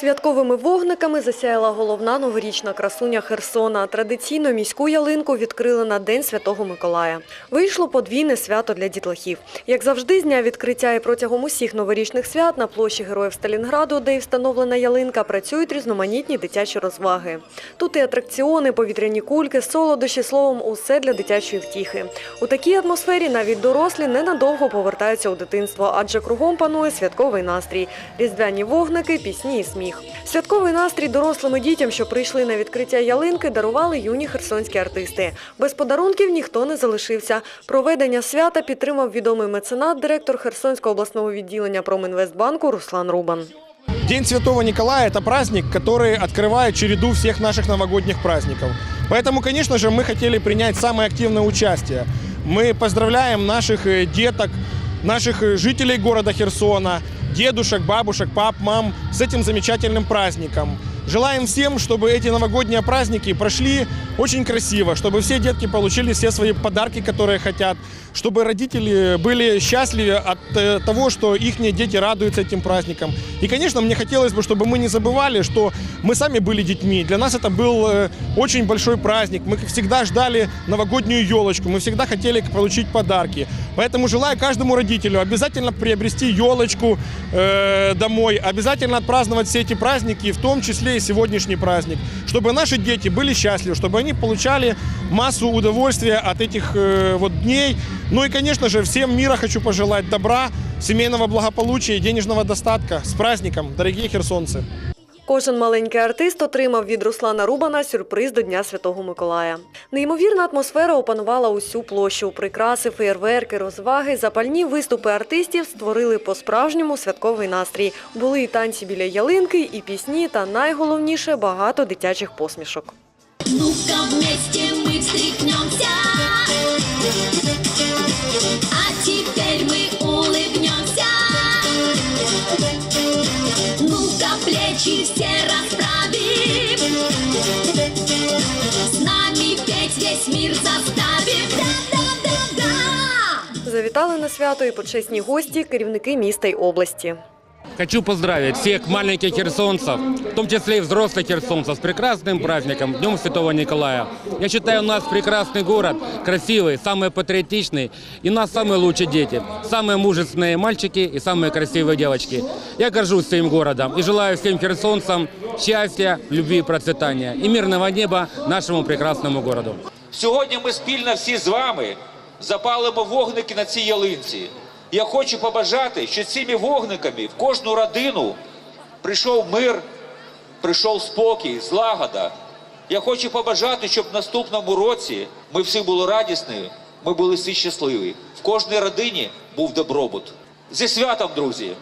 Святковими вогниками засяяла головна новорічна красуня Херсона. Традиційно міську ялинку відкрили на День Святого Миколая. Вийшло подвійне свято для дітлахів. Як завжди, з дня відкриття і протягом усіх новорічних свят на площі Героїв Сталінграду, де й встановлена ялинка, працюють різноманітні дитячі розваги. Тут і атракціони, повітряні кульки, солодощі, словом, усе для дитячої втіхи. У такій атмосфері навіть дорослі ненадовго повертаються у дитинство, адже кругом панує святковий настрій, різдвяні вогники, пісні і сміх Святковий настрій дорослим і дітям, що прийшли на відкриття ялинки, дарували юні херсонські артисти. Без подарунків ніхто не залишився. Проведення свята підтримав відомий меценат, директор Херсонського обласного відділення Промінвестбанку Руслан Рубан. День Святого Николая – это праздник, который открывает череду всех наших новогодних праздников. Поэтому, конечно же, мы хотели принять самое активное участие. Мы поздравляем наших э, деток, наших э, жителей города Херсона, дедушек, бабушек, пап, мам с этим замечательным праздником. Желаем всем, чтобы эти новогодние праздники прошли очень красиво, чтобы все детки получили все свои подарки, которые хотят, чтобы родители были счастливы от э, того, что их дети радуются этим праздникам. И, конечно, мне хотелось бы, чтобы мы не забывали, что мы сами были детьми. Для нас это был э, очень большой праздник. Мы всегда ждали новогоднюю елочку, мы всегда хотели получить подарки. Поэтому желаю каждому родителю обязательно приобрести елочку э, домой, обязательно отпраздновать все эти праздники, в том числе и сегодняшний праздник, чтобы наши дети были счастливы, чтобы они получали массу удовольствия от этих э, вот дней. Ну и, конечно же, всем мира хочу пожелать добра, семейного благополучия и денежного достатка. С праздником, дорогие херсонцы! Кожен маленький артист отримав від Руслана Рубана сюрприз до Дня Святого Миколая. Неймовірна атмосфера опанувала усю площу. Прикраси, феєрверки, розваги, запальні виступи артистів створили по-справжньому святковий настрій. Були і танці біля ялинки, і пісні, та найголовніше багато дитячих посмішок. Ну-ка вместе мы встряхнемся А теперь мы улыбнемся Ну-ка плечи все расправив, С нами петь весь мир заставив. Да-да-да-да Завітали на свято і почесні гості, керівники міста й області. Хочу поздравить всех маленьких херсонцев, в том числе и взрослых херсонцев, с прекрасным праздником, Днем Святого Николая. Я считаю, у нас прекрасный город, красивый, самый патриотичный, и у нас самые лучшие дети, самые мужественные мальчики и самые красивые девочки. Я горжусь своим городом и желаю всем херсонцам счастья, любви и процветания и мирного неба нашему прекрасному городу. Сьогодні ми спільно всі з вами запалимо вогники на цій ялинці. Я хочу побажати, що цими вогниками в кожну родину прийшов мир, прийшов спокій, злагода. Я хочу побажати, щоб в наступному році ми всі були радісні, ми були всі щасливі. В кожній родині був добробут. Зі святом, друзі!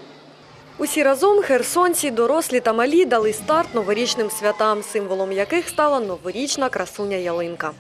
Усі разом херсонці, дорослі та малі дали старт новорічним святам, символом яких стала новорічна красуня ялинка.